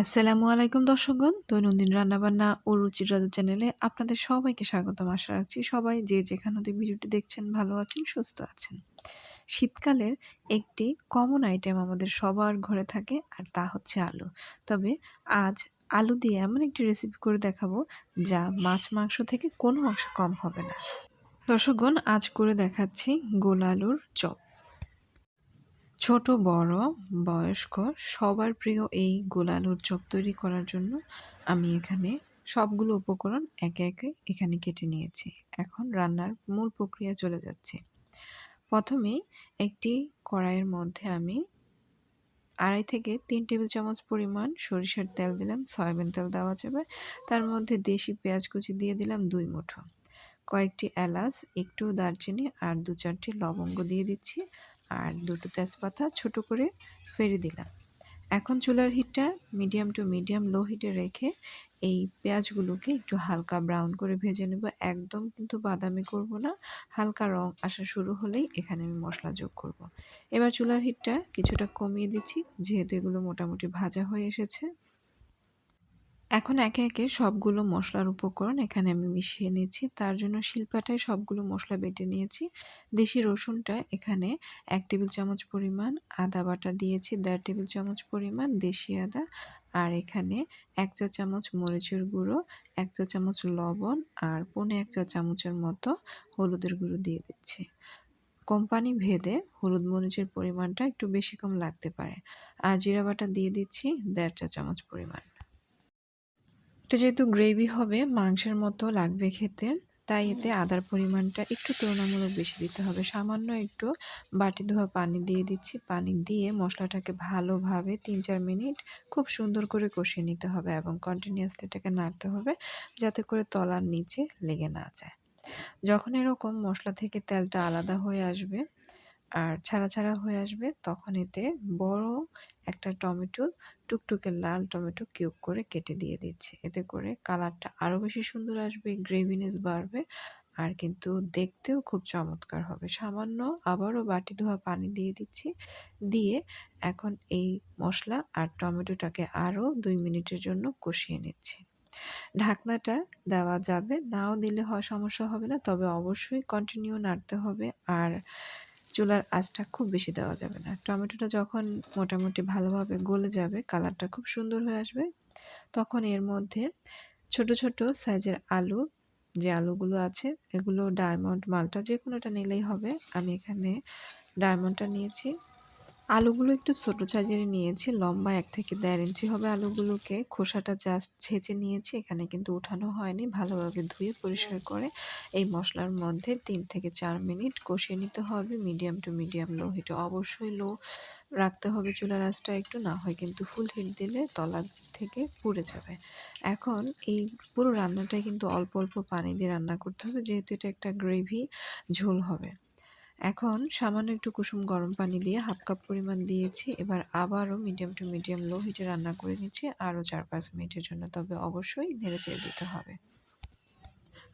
আসসালামু আলাইকুম দর্শকগণ। দৈনন্দিন রান্নাবান্না ও রুচির রাজু চ্যানেলে আপনাদের সবাইকে স্বাগতম। আশা রাখছি সবাই যে যেখান হতে ভিডিওটি দেখছেন ভালো আছেন, সুস্থ আছেন। শীতকালের একটি কমন আইটেম আমাদের সবার ঘরে থাকে আর তা হচ্ছে আলু। তবে আজ আলু দিয়ে এমন একটি রেসিপি করে দেখাবো যা মাছ, মাংস থেকে কোনো অংশ কম হবে না। দর্শকগণ, আজ করে দেখাচ্ছি গোল আলুর চপ। ছোট, বড়, বয়স্ক সবার প্রিয় এই গোল আলুর চপ তৈরি করার জন্য আমি এখানে সবগুলো উপকরণ একে একে এখানে কেটে নিয়েছি। এখন রান্নার মূল প্রক্রিয়া চলে যাচ্ছে। প্রথমেই একটি কড়াইয়ের মধ্যে আমি আড়াই থেকে তিন টেবিল চামচ পরিমাণ সরিষার তেল দিলাম, সয়াবিন তেল দেওয়া যাবে। তার মধ্যে দেশি পেঁয়াজ কুচি দিয়ে দিলাম দুই মুঠো। কয়েকটি এলাচ, একটু দারচিনি আর দু চারটি লবঙ্গ দিয়ে দিচ্ছি। আর দুটো তেজপাতা ছোট করে ফেরে দিলাম। এখন চুলার হিটটা মিডিয়াম টু মিডিয়াম লো হিটে রেখে এই পেঁয়াজগুলোকে একটু হালকা ব্রাউন করে ভেজে নেব। একদম কিন্তু বাদামি করব না, হালকা রং আসা শুরু হলেই এখানে আমি মশলা যোগ করব। এবার চুলার হিটটা কিছুটা কমিয়ে দিচ্ছি, যেহেতু এগুলো মোটামুটি ভাজা হয়ে এসেছে। এখন একে একে সবগুলো মশলার উপকরণ এখানে আমি মিশিয়ে নিয়েছি। তার জন্য শিল্পাটায় সবগুলো মশলা বেটে নিয়েছি। দেশি রসুনটা এখানে এক টেবিল চামচ পরিমাণ, আদা বাটা দিয়েছি দেড় টেবিল চামচ পরিমাণ দেশি আদা। আর এখানে এক চা চামচ মরিচের গুঁড়ো, এক চা চামচ লবণ আর পনে এক চা চামচের মতো হলুদের গুঁড়ো দিয়ে দিচ্ছি। কোম্পানি ভেদে হলুদ মরিচের পরিমাণটা একটু বেশি কম লাগতে পারে। আর জিরা বাটা দিয়ে দিচ্ছি দেড় চা চামচ পরিমাণ। এটা যেহেতু গ্রেভি হবে, মাংসের মতো লাগবে খেতে, তাই এতে আদার পরিমাণটা একটু তুলনামূলক বেশি দিতে হবে। সামান্য একটু বাটি ধোয়া পানি দিয়ে দিচ্ছি। পানি দিয়ে মশলাটাকে ভালোভাবে তিন চার মিনিট খুব সুন্দর করে কষিয়ে নিতে হবে এবং কন্টিনিউয়াসলি এটাকে নাড়তে হবে যাতে করে তলার নিচে লেগে না যায়। যখন এরকম মশলা থেকে তেলটা আলাদা হয়ে আসবে আর ছাড়া ছাড়া হয়ে আসবে, তখন এতে বড় একটা টমেটো, টুকটুকে লাল টমেটো কিউব করে কেটে দিয়ে দিচ্ছি। এতে করে কালারটা আরও বেশি সুন্দর আসবে, গ্রেভিনেস বাড়বে আর কিন্তু দেখতেও খুব চমৎকার হবে। সামান্য আবারও বাটি ধোয়া পানি দিয়ে দিচ্ছি, দিয়ে এখন এই মশলা আর টমেটোটাকে আরও দুই মিনিটের জন্য কষিয়ে নিচ্ছি। ঢাকনাটা দেওয়া যাবে, নাও দিলে হয় সমস্যা হবে না, তবে অবশ্যই কন্টিনিউ নাড়তে হবে। আর চুলার আঁচটা খুব বেশি দেওয়া যাবে না। টমেটোটা যখন মোটামুটি ভালোভাবে গলে যাবে, কালারটা খুব সুন্দর হয়ে আসবে, তখন এর মধ্যে ছোট ছোট সাইজের আলু, যে আলুগুলো আছে, এগুলো ডায়মন্ড মালটা যে কোনোটা নিলেই হবে। আমি এখানে ডায়মন্ডটা নিয়েছি। আলুগুলো একটু ছোটো সাইজের নিয়েছি, লম্বা এক থেকে দেড় ইঞ্চি হবে আলুগুলোকে। খোসাটা জাস্ট ছেঁচে নিয়েছি, এখানে কিন্তু উঠানো হয়নি। ভালোভাবে ধুয়ে পরিষ্কার করে এই মশলার মধ্যে তিন থেকে চার মিনিট কষিয়ে নিতে হবে। মিডিয়াম টু মিডিয়াম লো হিটে অবশ্যই লো রাখতে হবে চুলার আঁচটা একটু, না হয় কিন্তু ফুল হিট দিলে তলা থেকে পুড়ে যাবে। এখন এই পুরো রান্নাটাই কিন্তু অল্প অল্প পানি দিয়ে রান্না করতে হবে, যেহেতু এটা একটা গ্রেভি ঝোল হবে। এখন সামান্য একটু কুসুম গরম পানি দিয়ে হাফ কাপ পরিমাণ দিয়েছি। এবার আবারও মিডিয়াম টু মিডিয়াম লো হিটে রান্না করে নিচ্ছি। আরও চার পাঁচ মিনিটের জন্য। তবে অবশ্যই নেড়ে চেড়ে দিতে হবে।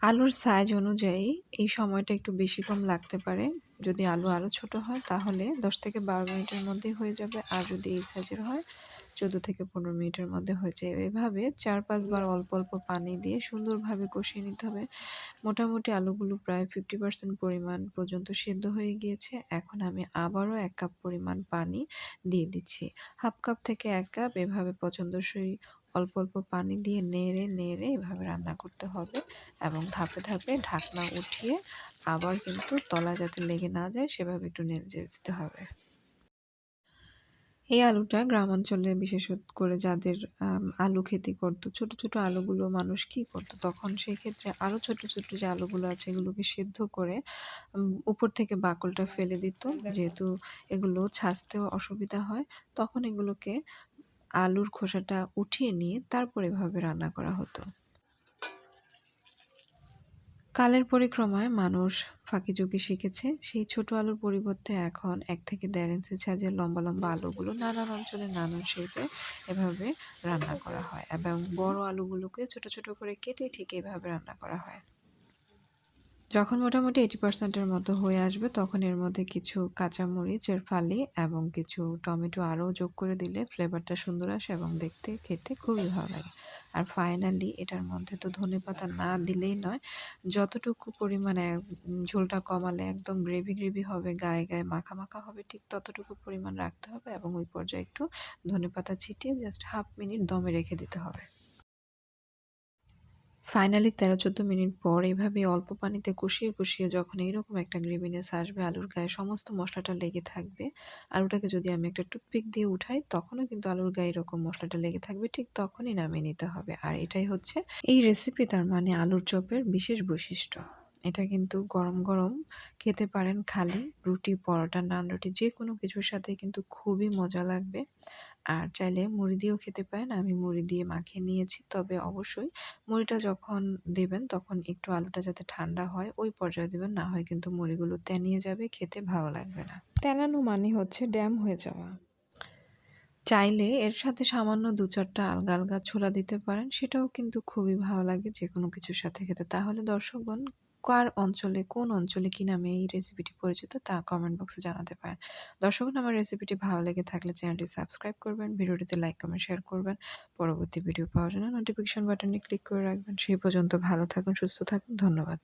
আলুর সাইজ অনুযায়ী এই সময়টা একটু বেশি কম লাগতে পারে। যদি আলু আরও ছোট হয়, তাহলে দশ থেকে বারো মিনিটের মধ্যেই হয়ে যাবে। আর যদি এই সাইজের হয় চোদ্দ থেকে পনেরো মিনিটের মধ্যে হয়ে যায়। এভাবে চার পাঁচবার অল্প অল্প পানি দিয়ে সুন্দরভাবে কষিয়ে নিতে হবে। মোটামুটি আলুগুলো প্রায় ফিফটি পার্সেন্ট পরিমাণ পর্যন্ত সেদ্ধ হয়ে গিয়েছে। এখন আমি আবারও এক কাপ পরিমাণ পানি দিয়ে দিচ্ছি। হাফ কাপ থেকে এক কাপ এভাবে পছন্দসই অল্প অল্প পানি দিয়ে নেড়ে নেড়ে এভাবে রান্না করতে হবে এবং ধাপে ধাপে ঢাকনা উঠিয়ে আবার কিন্তু তলা যাতে লেগে না যায় সেভাবে একটু নেড়ে দিতে হবে। এই আলুটা গ্রামাঞ্চলে বিশেষ করে যাদের আলু খেতি করতো, ছোট ছোট আলুগুলো মানুষ কি করতো? তখন সেই ক্ষেত্রে আরও ছোট ছোট যে আলুগুলো আছে এগুলোকে সেদ্ধ করে উপর থেকে বাকলটা ফেলে দিত। যেহেতু এগুলো ছাঁচতেও অসুবিধা হয়, তখন এগুলোকে আলুর খোসাটা উঠিয়ে নিয়ে তারপর এভাবে রান্না করা হতো। কালের পরিক্রমায় মানুষ ফাঁকি ঝুঁকি শিখেছে, সেই ছোট আলুর পরিবর্তে এখন এক থেকে দেড় ইঞ্চি সাইজের লম্বা লম্বা আলুগুলো নানান অঞ্চলে নানান শেপে এভাবে রান্না করা হয় এবং বড় আলুগুলোকে ছোট ছোট করে কেটে ঠিক এভাবে রান্না করা হয়। যখন মোটামুটি এইটি পার্সেন্টের মতো হয়ে আসবে, তখন এর মধ্যে কিছু কাঁচামরিচের ফালি এবং কিছু টমেটো আরও যোগ করে দিলে ফ্লেভারটা সুন্দর আসে এবং দেখতে, খেতে খুবই ভালো লাগে। আর ফাইনালি এটার মধ্যে তো ধনে পাতা না দিলেই নয়। যতটুকু পরিমাণে ঝোলটা কমালে একদম গ্রেভি গ্রেভি হবে, গায়ে গায়ে মাখা মাখা হবে, ঠিক ততটুকু পরিমাণ রাখতে হবে এবং ওই পর্যায়ে একটু ধনে পাতা ছিটিয়ে জাস্ট হাফ মিনিট দমে রেখে দিতে হবে। ফাইনালি ১৩-১৪ মিনিট পর এভাবে অল্প পানিতে কষিয়ে, কষিয়ে যখন এইরকম একটা গ্রেভিনেস আসবে আলুর গায়ে সমস্ত মশলাটা লেগে থাকবে। আলুটাকে যদি আমি একটা টুথপিক দিয়ে উঠাই তখনও কিন্তু আলুর গায়ে এরকম মশলাটা লেগে থাকবে। ঠিক তখনই নামিয়ে নিতে হবে। আর এটাই হচ্ছে এই রেসিপি তার মানে আলুর চপের বিশেষ বৈশিষ্ট্য। এটা কিন্তু গরম, গরম খেতে পারেন খালি রুটি, পরোটা, নান রুটি যে কোনো কিছুর সাথে কিন্তু খুবই মজা লাগবে। আর চাইলে মুড়ি দিয়েও খেতে পারেন। আমি মুড়ি দিয়ে মাখিয়ে নিয়েছি। তবে অবশ্যই মুড়িটা যখন দেবেন তখন একটু আলুটা যাতে ঠান্ডা হয় ওই পর্যায়ে দিবেন। না হয় কিন্তু মুড়িগুলো তেনিয়ে যাবে, খেতে ভালো লাগবে না। তেনানো মানে হচ্ছে ড্যাম হয়ে যাওয়া। চাইলে এর সাথে সামান্য দু চারটা আলগা, আলগা ছোলা দিতে পারেন। সেটাও কিন্তু খুবই ভালো লাগে যে কোনো কিছুর সাথে খেতে। তাহলে দর্শকগণ কার অঞ্চলে কোন অঞ্চলে কী নামে এই রেসিপিটি পরিচিত তা কমেন্ট বক্সে জানাতে পারেন। দর্শক আমার রেসিপিটি ভালো লেগে থাকলে চ্যানেলটি সাবস্ক্রাইব করবেন, ভিডিওটিতে লাইক, কমেন্ট, শেয়ার করবেন। পরবর্তী ভিডিও পাওয়ার জন্য নোটিফিকেশন বাটনে ক্লিক করে রাখবেন। সেই পর্যন্ত ভালো থাকুন, সুস্থ থাকুন। ধন্যবাদ।